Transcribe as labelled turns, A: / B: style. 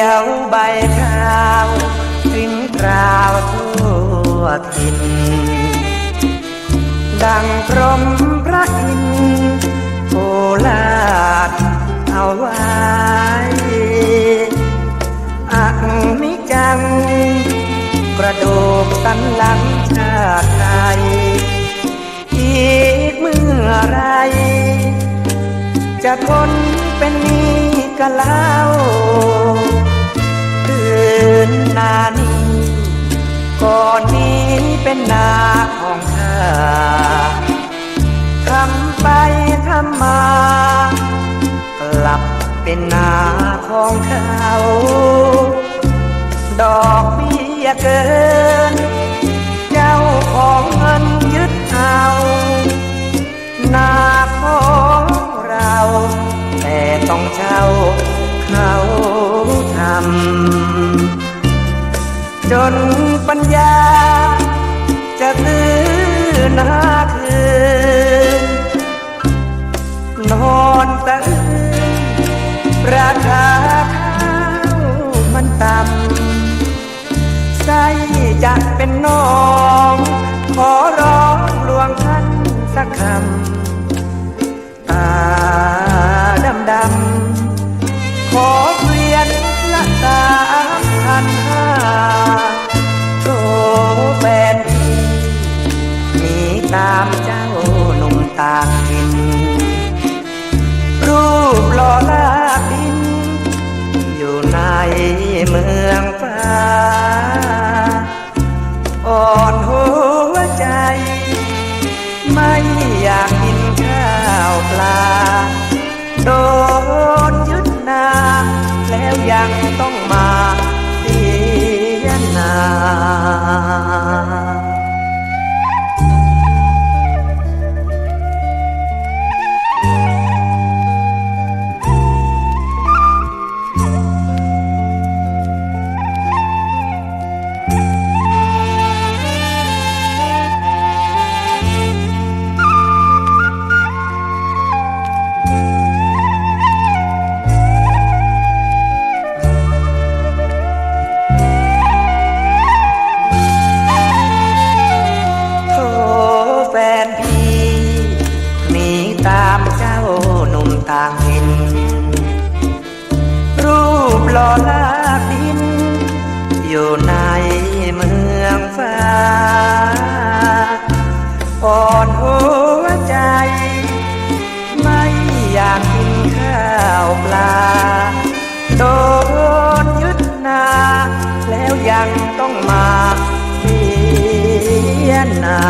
A: ยวใบข้าวกลิ่นกราวทั่วถิ่นดังพรหมพระอินทร์โอลาดเอาไว้อักนิจัง กระดูกสันหลังชาติไทยอีกเมื่อไร จะทนเป็นนี้กันแล้วานีก่อนนี้เป็นนาของข้าทำไปทำมา กลับเป็นนาของเขาดอกเบี้ยเกิน เจ้าของเงินยึดเอานาของเรา แต่ต้องเช่าเขาทำ จนปัญญา จะตื้อนาคืน นอนตะอึงราคาข้าวมันต่ำใจจะเป็นนอน ต่างถิ่นรูปหล่อลากดิน อยู่ในเมืองฟ้า อ่อนหัวใจ ไม่อยากกินข้าวปลา โดนยึดนา แล้วยังต้องมา ตามเจ้าหนุ่มต่างหิน รูปหล่อลาบดิน อยู่ในเมืองฟ้าอ่อนหัวใจ ไม่อยากกินข้าวปลา โดนยึดนา แล้วยังต้องมาเสียนา